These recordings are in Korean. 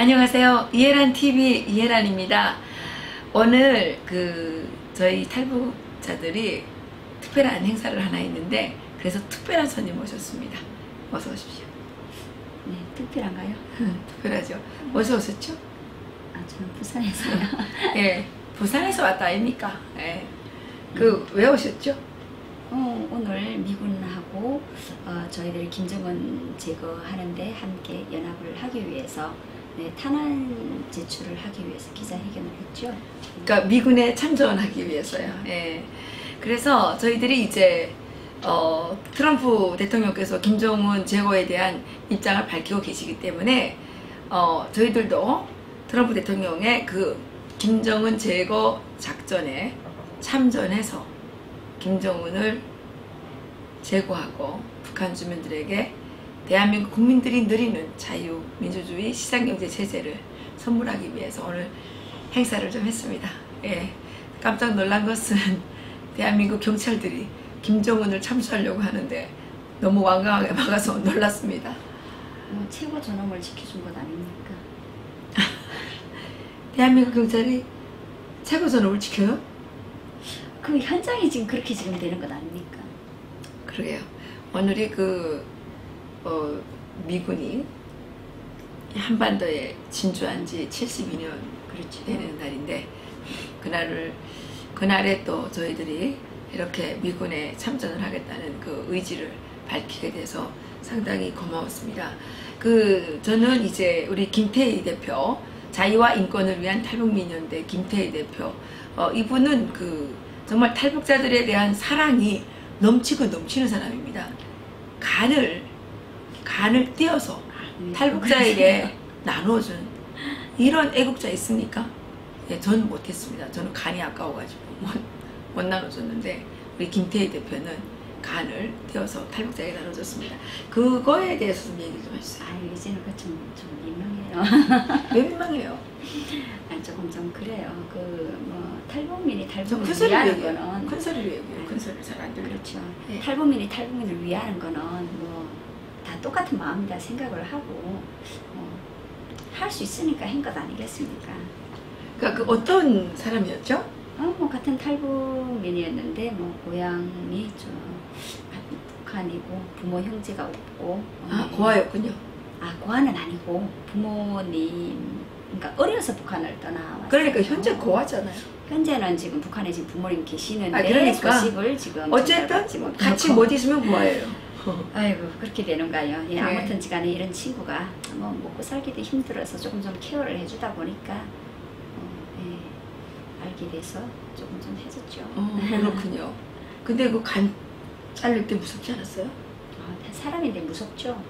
안녕하세요. 이해란 TV 이해란입니다. 오늘 그 저희 탈북자들이 특별한 행사를 하나 있는데 그래서 특별한 손님 모셨습니다. 어서 오십시오. 네, 특별한가요? 특별하죠. 어서 오셨죠? 아, 저는 부산에서요. 예, 부산에서 왔다 아닙니까? 예. 그왜 오셨죠? 어, 오늘 미군하고 어, 저희들 김정은 제거하는데 함께 연합을 하기 위해서 네, 탄환 제출을 하기 위해서 기자회견을 했죠. 그러니까 미군에 참전하기 위해서요. 예. 그래서 저희들이 이제 어, 트럼프 대통령께서 김정은 제거에 대한 입장을 밝히고 계시기 때문에 어, 저희들도 트럼프 대통령의 그 김정은 제거 작전에 참전해서 김정은을 제거하고 북한 주민들에게 대한민국 국민들이 누리는 자유, 민주주의, 시장경제 체제를 선물하기 위해서 오늘 행사를 좀 했습니다. 예. 깜짝 놀란 것은 대한민국 경찰들이 김정은을 참수하려고 하는데 너무 완강하게 막아서 놀랐습니다. 뭐 최고 존엄을 지켜준 것 아닙니까? 대한민국 경찰이 최고 존엄을 지켜요? 그 현장이 지금 그렇게 지금 되는 것 아닙니까? 그러게요. 오늘이 그 어, 미군이 한반도에 진주한 지 72년 그렇죠. 되는 날인데 그날을 그날에 또 저희들이 이렇게 미군에 참전을 하겠다는 그 의지를 밝히게 돼서 상당히 고마웠습니다. 그 저는 이제 우리 김태희 대표 자유와 인권을 위한 탈북민연대 김태희 대표 어, 이분은 그 정말 탈북자들에 대한 사랑이 넘치고 넘치는 사람입니다. 간을 간을 띄어서 네, 탈북자에게 나눠준 이런 애국자 있습니까? 예, 저는 못했습니다. 저는 간이 아까워가지고 못, 못 나눠줬는데 우리 김태희 대표는 간을 띄어서 탈북자에게 나눠줬습니다. 그거에 대해서 좀 얘기 좀 해주세요. 아, 이제는 그좀 좀 민망해요. 왜 민망해요? 아, 조금 좀 그래요. 그 뭐 탈북민이 좀 탈북민을 위하는 얘기해요. 거는 큰 소리로 얘기해요. 큰 소리 잘안 들려. 그렇죠. 예. 탈북민이 탈북민을 위하는 거는 뭐 다 똑같은 마음이다 생각을 하고 어, 할수 있으니까 한것 아니겠습니까? 그러니까 그 어떤 사람이었죠? 어, 뭐 같은 탈북민이었는데 뭐 고향이 저 북한이고 부모 형제가 없고 아 어, 고아였군요. 아 고아는 아니고 부모님 그러니까 어려서 북한을 떠나왔어요. 그러니까 현재 고아잖아요. 현재는 지금 북한에 지금 부모님 계시는데 아, 그러니까. 소식을 지금 어쨌든. 같이 못 있으면 고아예요. 아이고 그렇게 되는가요? 예, 네. 아무튼 지간에 이런 친구가 뭐 먹고 살기도 힘들어서 조금 좀 케어를 해주다 보니까 어, 예, 알게 돼서 조금 좀 해줬죠. 어, 그렇군요. 근데 그간 잘릴 때 무섭지 않았어요? 어, 사람인데 무섭죠.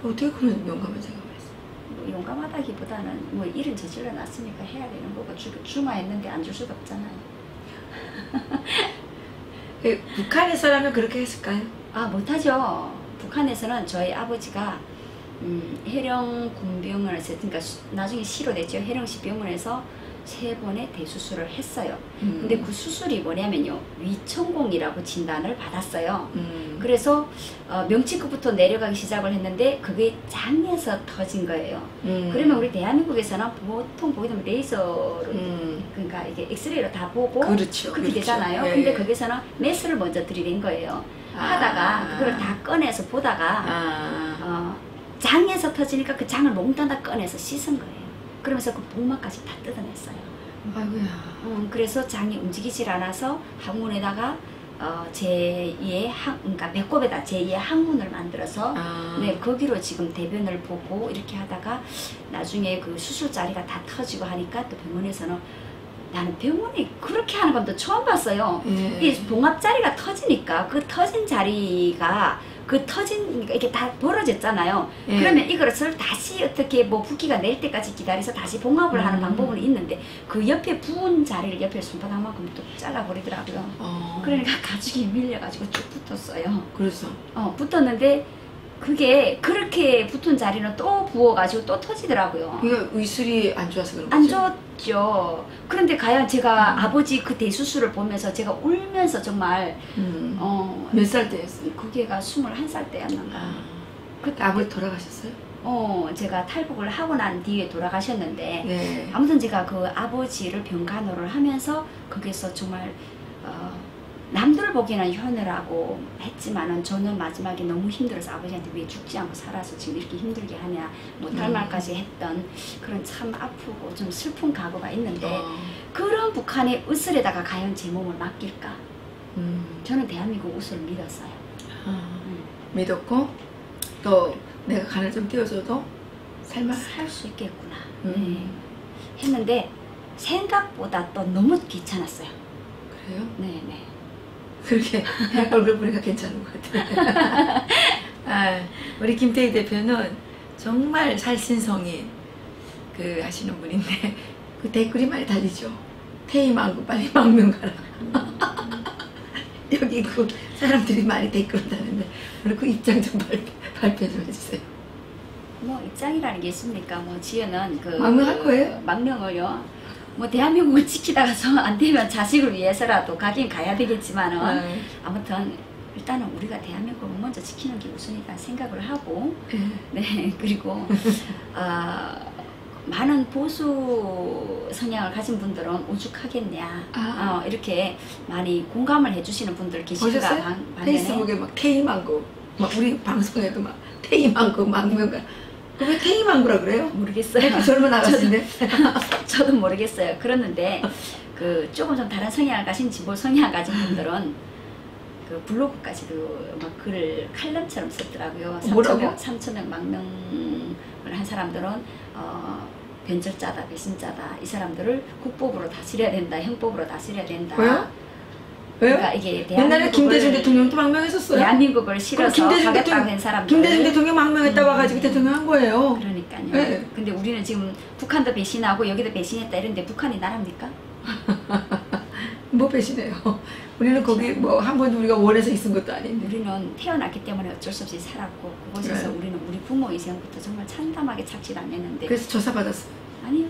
그 어떻게 그런 용감한 생각을 했어요? 뭐 용감하다기보다는 뭐 일은 저질러 놨으니까 해야 되는 거고 주, 중화했는데 안 줄 수도 없잖아요. 그 북한에서라면 그렇게 했을까요? 아 못하죠. 북한에서는 저희 아버지가 음, 해령 군병원에서 그러니까 수- 나중에 시로 됐죠. 해령시 병원에서 세 번의 대수술을 했어요. 근데 그 수술이 뭐냐면요 위천공이라고 진단을 받았어요. 음, 그래서 어, 명치급부터 내려가기 시작을 했는데 그게 장에서 터진 거예요. 음, 그러면 우리 대한민국에서는 보통 보게 되면 레이저로 음, 그러니까 이게 엑스레이로 다 보고 그렇죠. 그렇게 그렇죠. 되잖아요. 예, 근데 예. 거기서는 메스를 먼저 들이댄 거예요. 아. 하다가 그걸 다 꺼내서 보다가 아, 어, 장에서 터지니까 그 장을 몽땅 다 꺼내서 씻은 거예요. 그러면서 그 복막까지 다 뜯어냈어요. 아이고야. 음, 그래서 장이 움직이질 않아서 항문에다가 어, 제2의 항, 그러니까 배꼽에다 제2의 항문을 만들어서 아, 네, 거기로 지금 대변을 보고 이렇게 하다가 나중에 그 수술 자리가 다 터지고 하니까 또 병원에서는 나는 병원이 그렇게 하는 건또 처음 봤어요. 예. 이 봉합 자리가 터지니까 그 터진 자리가 그 터진 그러니까 이게 다 벌어졌잖아요. 예. 그러면 이것을 다시 어떻게 뭐 붓기가 낼 때까지 기다려서 다시 봉합을 하는 음. 방법은 있는데 그 옆에 부은 자리를 옆에 손바닥만큼 또 잘라버리더라고요. 어, 그러니까 가죽이 밀려가지고 쭉 붙었어요. 그래서 어, 붙었는데 그게 그렇게 붙은 자리는 또 부어가지고 또 터지더라고요. 이거 의술이 안 좋아서 그런 안 거죠? 좋죠. 그런데 과연 제가 음. 아버지 그 대수술을 보면서 제가 울면서 정말 음. 어 몇 살 때였어요? 그게가 21살 때였는가. 아, 그때 아버지 돌아가셨어요? 어 제가 탈북을 하고 난 뒤에 돌아가셨는데 네. 아무튼 제가 그 아버지를 병간호를 하면서 거기서 정말 어, 남들 보기에는 효느라고 했지만은 저는 마지막에 너무 힘들어서 아버지한테 왜 죽지 않고 살아서 지금 이렇게 힘들게 하냐 못할 음. 말까지 했던 그런 참 아프고 좀 슬픈 과거가 있는데 어, 그런 북한의 으슬에다가 과연 제 몸을 맡길까 음, 저는 대한민국 으슬을 믿었어요 어, 음. 믿었고 또 내가 간을 좀 띄워줘도 살만. 살수 있겠구나 음. 네. 했는데 생각보다 또 너무 귀찮았어요 그래요? 네네 그렇게 얼굴 보니까 괜찮은 것 같아요. 아, 우리 김태희 대표는 정말 살신성인 그 하시는 분인데 그 댓글이 많이 달리죠. 태희 망고 빨리 망명 가라. 여기 그 사람들이 많이 댓글 달는데 오늘 그 입장 좀 발표, 발표 좀 해주세요. 뭐 입장이라는 게 있습니까? 뭐 지연은 그 망명할 거예요? 망명을요. 뭐 대한민국을 지키다가서 안 되면 자식을 위해서라도 가긴 가야 되겠지만은 아, 아무튼 일단은 우리가 대한민국을 먼저 지키는 게 우선이다 생각을 하고 예. 네 그리고 어, 많은 보수 성향을 가진 분들은 오죽하겠냐 아. 어, 이렇게 많이 공감을 해주시는 분들 보셨어요? 반- 반면에 페이스북에 막 망고 막 우리 방송에도 막 망명 가. 그왜 망고라 그래요? 모르겠어요. 이렇게 젊은 아가씨인데. 저도 모르겠어요. 그랬는데 그 조금 좀 다른 성향을 가진 진보 성향을 가진 분들은 그 블로그까지도 막 글을 칼럼처럼 썼더라고요. 뭐라고? 3천 명 망명을 한 사람들은 어, 변절자다, 배신자다. 이 사람들을 국법으로 다스려야 된다, 형법으로 다스려야 된다. 왜요? 왜요? 그러니까 이게 옛날에 김대중 대통령도 망명했었어요. 대한민국을 싫어서 김대중 대통령- 한 사람들. 김대중 대통령 망명했다 음. 와가지고 대통령 한 거예요. 그러니까요. 네. 근데 우리는 지금 북한도 배신하고 여기도 배신했다 이런데 북한이 나랍니까? 뭐 배신해요. 우리는 거기 뭐 한 번도 우리가 원해서 있은 것도 아닌데. 우리는 태어났기 때문에 어쩔 수 없이 살았고 그곳에서 네. 우리는 우리 부모 이전부터 정말 참담하게 착취 당했는데 그래서 조사 받았어. 아니요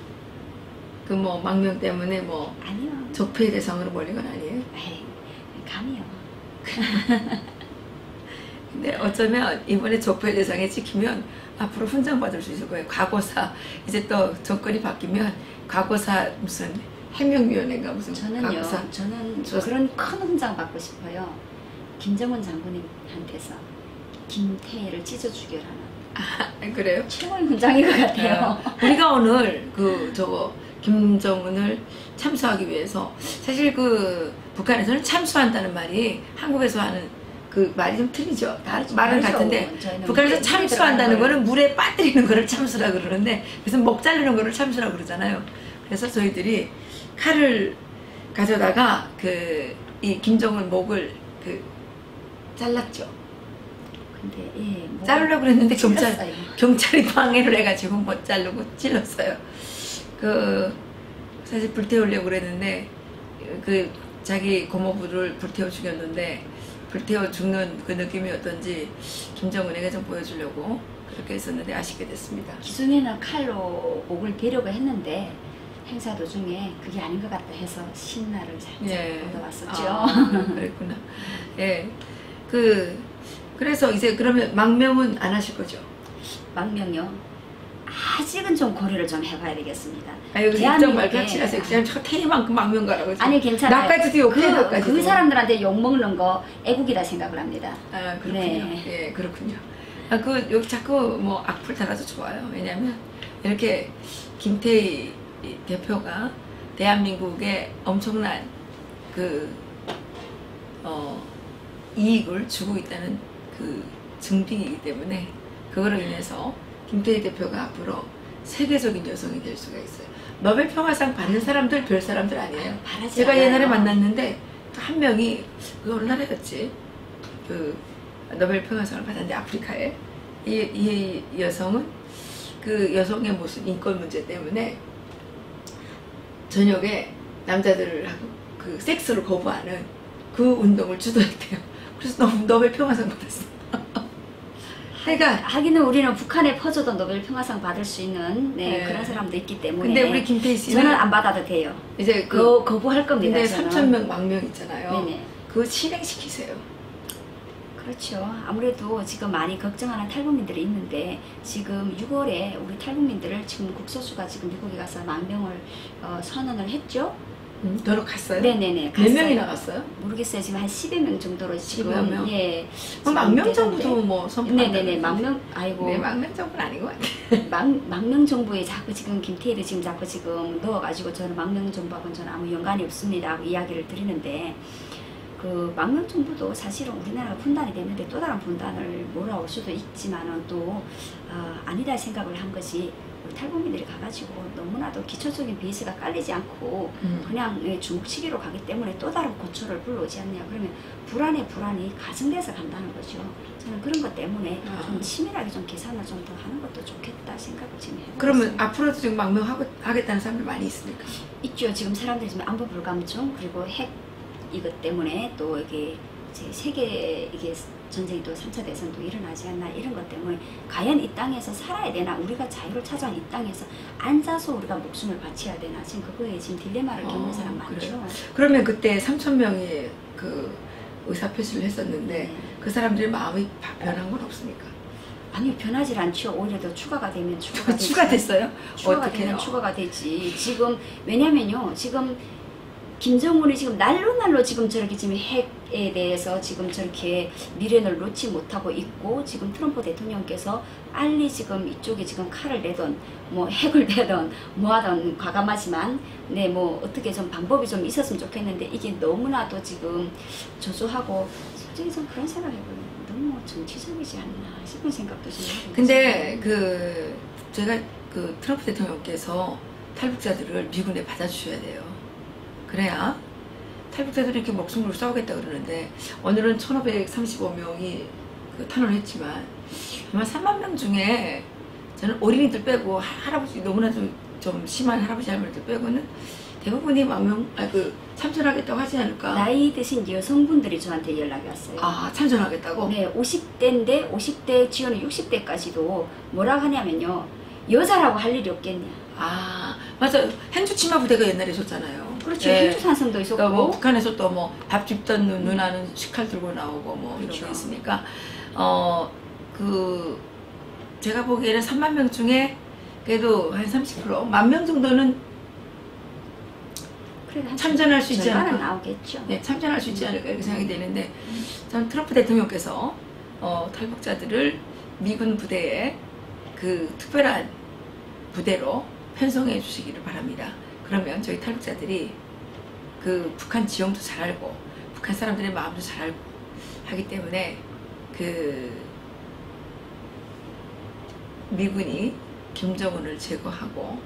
그 뭐 망명 때문에 뭐 아니요 적폐 대상으로 몰린 건 아니에요. 에이 감이요 근데 어쩌면 이번에 적폐 대상에 찍히면 앞으로 훈장 받을 수 있을 거예요. 과거사 이제 또 정권이 바뀌면 과거사 무슨 해명위원회인가 무슨 저는요 과거사 저는 저- 그런 큰 훈장 받고 싶어요 김정은 장군님한테서 김태희를 찢어 죽여라는 아, 그래요? 최고의 훈장인 것 같아요 네. 우리가 오늘 그 저거 김정은을 참수하기 위해서 사실 그 북한에서는 참수한다는 말이 한국에서 하는 그 말이 좀 틀리죠. 다 다르죠. 말은. 같은데 북한에서 참수한다는 거는 물에 빠뜨리는 거를 참수라 그러는데 그래서 먹 자르는 거를 참수라 그러잖아요. 그래서 저희들이 칼을 가져다가 그 이 김정은 목을 그 잘랐죠. 근데 예 뭐- 자르려고 그랬는데 경찰 찔렀어요. 경찰이 방해를 해가지고 못 자르고 찔렀어요. 그 사실 불태우려고 그랬는데 그 자기 고모부를 불태워 죽였는데 불태워 죽는 그 느낌이 어떤지 김정은에게 좀 보여주려고 그렇게 했었는데 아쉽게 됐습니다. 기존에는 칼로 목을 베려고 했는데 행사 도중에 그게 아닌 것 같다 해서 신나를 살짝 예. 얻어왔었죠. 아, 그랬구나. 예. 그 그래서 이제 그러면 망명은 안 하실 거죠? 망명요. 아직은 좀 고려를 좀 해봐야 되겠습니다. 아 여기 대한민국에-. 그냥 저 태희만큼 망명 가라고. 아니 괜찮아요. 나까지도 욕해 그, 나까지도. 그 사람들한테 욕 먹는 거 애국이다 생각을 합니다. 아 그렇군요. 네. 예, 그렇군요. 아, 그 여기 자꾸 뭐 악플 달아도 좋아요. 왜냐하면 이렇게 김태희 대표가 대한민국에 엄청난 그 어, 이익을 주고 있다는 그 증빙이기 때문에 그거로 인해서 김태희 대표가 앞으로 세계적인 여성이 될 수가 있어요. 노벨 평화상 받는 사람들 별 사람들 아니에요. 바라지 제가 않아요. 옛날에 만났는데 또한 명이 그 어느 나라였지 그 노벨 평화상을 받았는데 아프리카에 이, 이 여성은 그 여성의 무슨 인권 문제 때문에 저녁에 남자들하고 그 섹스를 거부하는 그 운동을 주도했대요. 그래서 너무 노벨 평화상 받았어. 그러니까 하기는 우리는 북한에 퍼져도 노벨 평화상 받을 수 있는 네, 네. 그런 사람도 있기 때문에 근데 우리 김태희 씨는 저는 안 받아도 돼요. 이제 그 거, 거부할 겁니다. 근데 저는. 3천 명 망명 있잖아요. 네네. 그거 실행시키세요. 그렇죠. 아무래도 지금 많이 걱정하는 탈북민들이 있는데 지금 6월에 우리 탈북민들을 지금 국소수가 지금 미국에 가서 만 명을 어, 선언을 했죠. 음, 너로 갔어요? 네네네. 몇 갔어요. 명이 나 갔어요? 모르겠어요. 지금 한 10여 명 정도로 지금 10여 명? 예. 그럼 망명 정부도. 뭐 선포한다. 네네네. 망명 아이고 네, 망명 정부는 아닌 것 같아. 망, 망명 정부에 자꾸 지금 김태희를 지금 자꾸 지금 넣어가지고 저는 망명 정부하고는 저는 아무 연관이 없습니다 이야기를 드리는데 그 망명 정부도 사실은 우리나라가 분단이 됐는데 또 다른 분단을 몰아올 수도 있지만은 또 어, 아니다 생각을 한 것이 탈북민들이 가가지고 너무나도 기초적인 베이스가 깔리지 않고 음. 그냥 예, 중국치기로 가기 때문에 또 다른 고초를 불러오지 않냐 그러면 불안에 불안이 가중돼서 간다는 거죠 저는 그런 것 때문에 아. 좀 치밀하게 좀 계산을 좀 더 하는 것도 좋겠다 생각을 지금 해보고 그러면. 앞으로도 지금 망명하고 하겠다는 사람들 많이 있습니까? 있죠 지금 사람들이 지금 안보 불감증 그리고 핵 이것 때문에 또 이게 이제 세계 이게 전쟁이 또 3차 대전도 일어나지 않나 이런 것 때문에 과연 이 땅에서 살아야 되나 우리가 자유를 찾아온 이 땅에서 앉아서 우리가 목숨을 바쳐야 되나 지금 그거에 지금 딜레마를 겪는 어, 사람 많죠 그래요? 그러면 그때 3천 명이 그 의사 표시를 했었는데 네. 그 사람들의 마음이 바- 변한 건 없습니까? 아니요 변하지 않죠 오히려 더 추가가 되면 추가가 되지. 추가 됐어요? 추가가 어떻게요? 되면 추가가 되지 지금 왜냐면요 지금 김정은이 지금 날로 날로 지금 저렇게 지금 핵에 대해서 지금 저렇게 미련을 놓지 못하고 있고 지금 트럼프 대통령께서 빨리 지금 이쪽에 지금 칼을 내던 뭐 핵을 내던 뭐 하던 과감하지만 네 뭐 어떻게 좀 방법이 좀 있었으면 좋겠는데 이게 너무나도 지금 저조하고 솔직히 좀 그런 생각을 해보면 너무 정치적이지 않나 싶은 생각도 좀 하고 근데. 그 제가 그 트럼프 대통령께서 탈북자들을 미군에 받아주셔야 돼요. 그래야 탈북자들이 이렇게 목숨으로 싸우겠다 그러는데 오늘은 1,535명이 그 탄원했지만 아마 3만 명 중에 저는 어린이들 빼고 하- 할아버지 너무나도 좀 심한 할아버지 할머니들 빼고는 대부분이 망명 아그 참전하겠다고 하지 않을까? 나이 드신 여성분들이 저한테 연락이 왔어요. 아 참전하겠다고? 네, 50대인데 50대 지원은 60대까지도 뭐라 하냐면요. 여자라고 할 일이 없겠냐. 아 맞아 행주 치마 부대가 옛날에 있었잖아요. 그렇죠. 네. 행주산성도 있었고. 그러니까 뭐 북한에서 또 뭐 밥 집던 누- 누나는 식칼 들고 나오고 뭐 이런 그렇죠. 게 있으니까 어 그 제가 보기에는 3만 명 중에 그래도 한 30%만 명 정도는 참전할 수 있지 않을까? 나오겠죠. 네, 참전할 수 있지 않을까 이렇게 생각이 되는데 전 트럼프 대통령께서 어, 탈북자들을 미군 부대에 그 특별한 부대로 편성해 주시기를 바랍니다. 그러면 저희 탈북자들이 그 북한 지형도 잘 알고 북한 사람들의 마음도 잘 알고 하기 때문에 그 미군이 김정은을 제거하고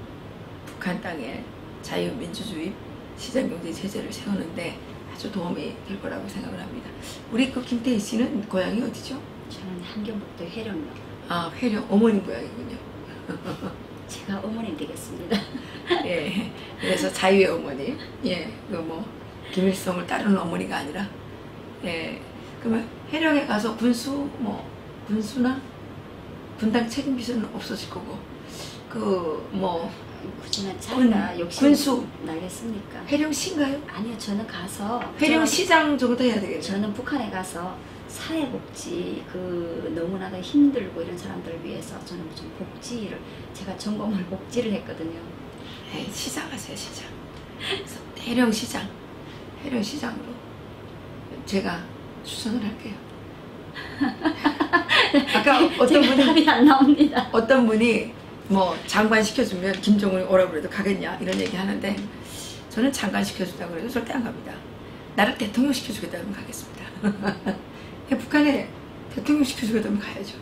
북한 땅에 자유민주주의 시장경제 체제를 세우는데 아주 도움이 될 거라고 생각을 합니다. 우리 그 김태희 씨는 고향이 어디죠? 저는 한경북도 해령요. 아 회령 어머니 고향이군요. 제가 어머님 되겠습니다. 예, 그래서 자유의 어머니. 예, 그뭐 김일성을 따르는 어머니가 아니라 예, 그러면 해령에 가서 군수 뭐 군수나 분당 책임 비서는 없어질 거고 그 뭐 굳이나 자기가 욕심 군수. 나겠습니까? 해령시인가요? 아니요, 저는 가서 해령시장 정도 해야 되겠네요. 저는 북한에 가서 사회복지 그 너무나도 힘들고 이런 사람들을 위해서 저는 좀 복지를 제가 전공을 복지를 했거든요. 네, 시장 하세요 시장 해령 시장 해령 시장으로 제가 추천을 할게요 아까 어떤 분이 답이 안 나옵니다. 어떤 분이 뭐 장관 시켜주면 김정은이 오라고 그래도 가겠냐 이런 얘기 하는데 저는 장관 시켜준다고 그래도 절대 안 갑니다 나를 대통령 시켜주겠다 그러면 가겠습니다 북한에 대통령 시켜주겠다면 가야죠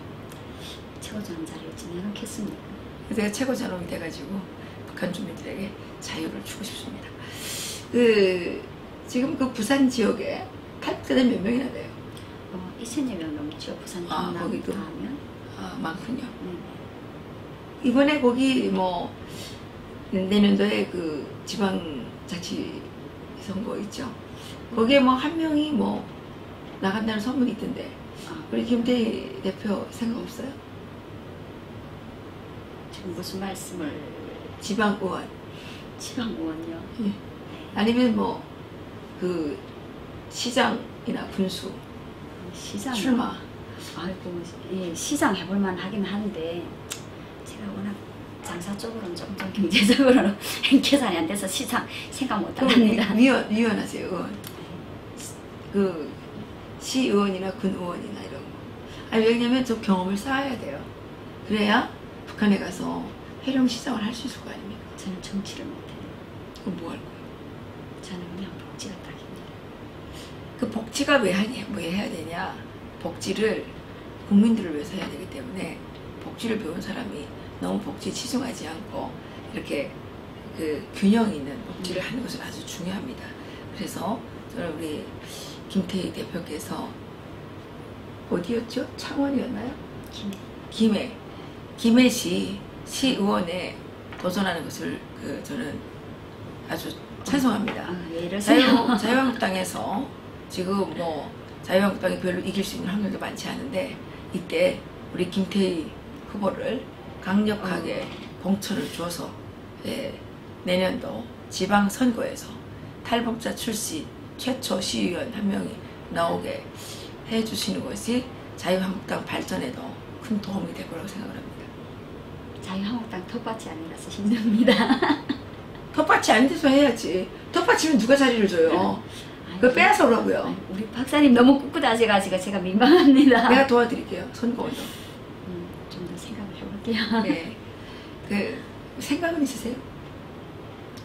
자리를 지내놓겠습니다. 그래서 제가 최고 전원이 돼가지고 북한 주민들에게 자유를 주고 싶습니다. 그 지금 그 부산 지역에 탈북자들 몇 명이나 돼요? 어, 2천여 명 넘죠. 부산 아, 거기도? 다 하면. 아 많군요. 네. 이번에 거기 뭐 내년도에 그 지방 자치 선거 있죠. 거기에 뭐 한 명이 뭐 나간다는 소문이 있던데 아, 우리 김대희 대표 생각 없어요? 지금 무슨 말씀을 지방 의원 지방 의원요? 아니면 뭐 그 시장이나 군수 시장 출마. 아이고 예, 시장 해볼 만 하긴 한데 제가 워낙 장사 쪽으로는 조금 좀 경제적으로는 계산이 안 돼서 시장 생각 못 그럼 합니다. 위원, 위원하세요, 의원. 그, 시의원이나 군의원이나 이런 거. 아니, 왜냐면 좀 경험을 쌓아야 돼요. 그래야 북한에 가서 해령 시장을 할 수 있을 거 아닙니까? 저는 정치를 못해요. 그럼 뭐 할 거예요? 저는 그냥 복지가 딱입니다. 그 복지가 왜 하냐, 뭐 해야 되냐. 복지를 국민들을 위해서 해야 되기 때문에 복지를 배운 사람이 너무 복지에 치중하지 않고 이렇게 그 균형 있는 복지를 하는 것은 아주 중요합니다. 그래서 저는 우리 김태희 대표께서 어디였죠? 창원이었나요? 김해. 김해 김해시 시의원에 도전하는 것을 그 저는 아주 찬성합니다. 아, 왜 이러세요? 자유, 자유한국당에서 지금 뭐 자유한국당이 별로 이길 수 있는 확률도 많지 않은데 이때 우리 김태희 후보를 강력하게 공천을 줘서 예, 내년도 지방선거에서 탈북자 출신 최초 시의원 한 명이 나오게 해주시는 것이 자유한국당 발전에도 큰 도움이 될 거라고 생각을 합니다. 자유한국당 텃밭이 아니라서 힘듭니다. 텃밭이 안 돼서 해야지. 텃밭이면 누가 자리를 줘요? 그거 빼앗아 오라고요. 우리 박사님 너무 꿋꿋하셔가지고 제가 민망합니다. 내가 도와드릴게요. 선거운동. 음, 좀 더 생각을 해볼게요. 네. 그 생각은 있으세요?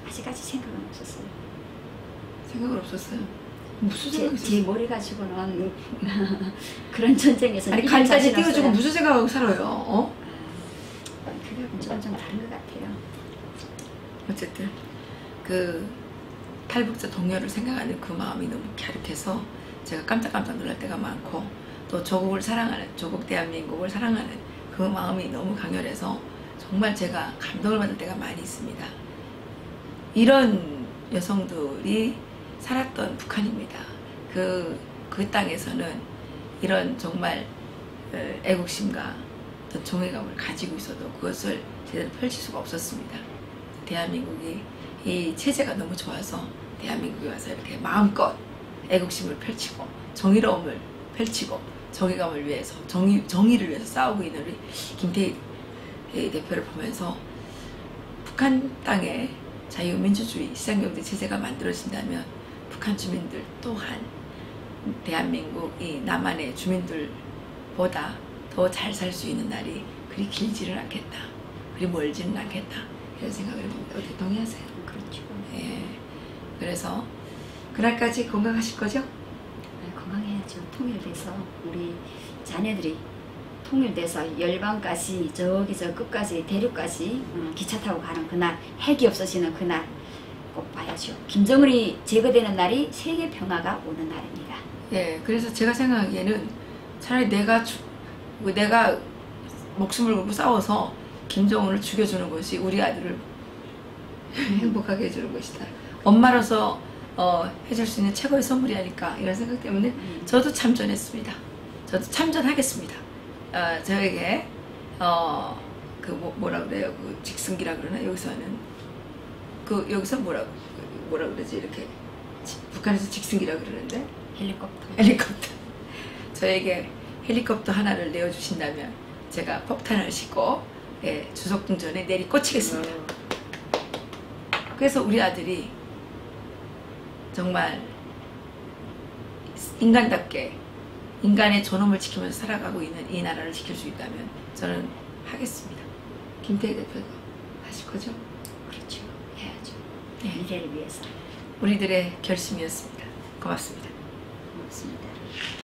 아직까지 생각은 없었어요. 생각은 없었어요. 무슨 제, 생각 제 있었어요? 머리 가지고는 그런 전쟁에서 아니 자신 띄워주고. 무슨 생각하고 살아요? 어? 아, 그게 좀, 좀 다른 것 같아요. 어쨌든 그 탈북자 동료를 생각하는 그 마음이 너무 갸륵해서 제가 깜짝깜짝 놀랄 때가 많고 또 조국을 사랑하는 조국 대한민국을 사랑하는 그 마음이 너무 강렬해서 정말 제가 감동을 받을 때가 많이 있습니다. 이런 여성들이 살았던 북한입니다. 그, 그 땅에서는 이런 정말 어, 애국심과 어떤 정의감을 가지고 있어도 그것을 제대로 펼칠 수가 없었습니다. 대한민국이 이 체제가 너무 좋아서 대한민국에 와서 이렇게 마음껏 애국심을 펼치고 정의로움을 펼치고 정의감을 위해서 정의, 정의를 위해서 싸우고 있는 우리 김태희 대표를 보면서 북한 땅에 자유민주주의 시장경제 체제가 만들어진다면 북한 주민들 또한 대한민국 이 남한의 주민들보다 더 잘 살 수 있는 날이 그리 길지는 않겠다. 그리 멀지는 않겠다. 이런 생각을 해봅니다. 어떻게 동의하세요? 그렇죠. 예. 그래서 그날까지 건강하실 거죠? 아, 건강해야죠. 통일돼서 우리 자녀들이 통일돼서 열방까지 저기 저 끝까지 대륙까지 어, 기차 타고 가는 그날 핵이 없어지는 그날 꼭 봐야죠. 김정은이 제거되는 날이 세계 평화가 오는 날입니다. 예. 그래서 제가 생각하기에는 차라리 내가 죽- 그 내가 목숨을 걸고 싸워서 김정은을 죽여주는 것이 우리 아들을 행복하게 해주는 것이다. 엄마로서 어, 해줄 수 있는 최고의 선물이 아닐까 이런 생각 때문에 저도 참전했습니다. 저도 참전하겠습니다. 어, 저에게 어, 그 뭐, 뭐라 그래요? 그 직승기라 그러나 여기서는 그 여기서 뭐라 뭐라 그러지 이렇게 지- 북한에서 직승기라 그러는데 헬리콥터. 헬리콥터. 저에게 헬리콥터 하나를 내어주신다면 제가 폭탄을 싣고 예, 주석등전에 내리 꽂히겠습니다. 그래서 우리 아들이 정말 인간답게 인간의 존엄을 지키면서 살아가고 있는 이 나라를 지킬 수 있다면 저는 하겠습니다. 김태희 대표도 하실 거죠? 그렇죠. 네. 미래를 위해서. 우리들의 결심이었습니다. 고맙습니다. 고맙습니다.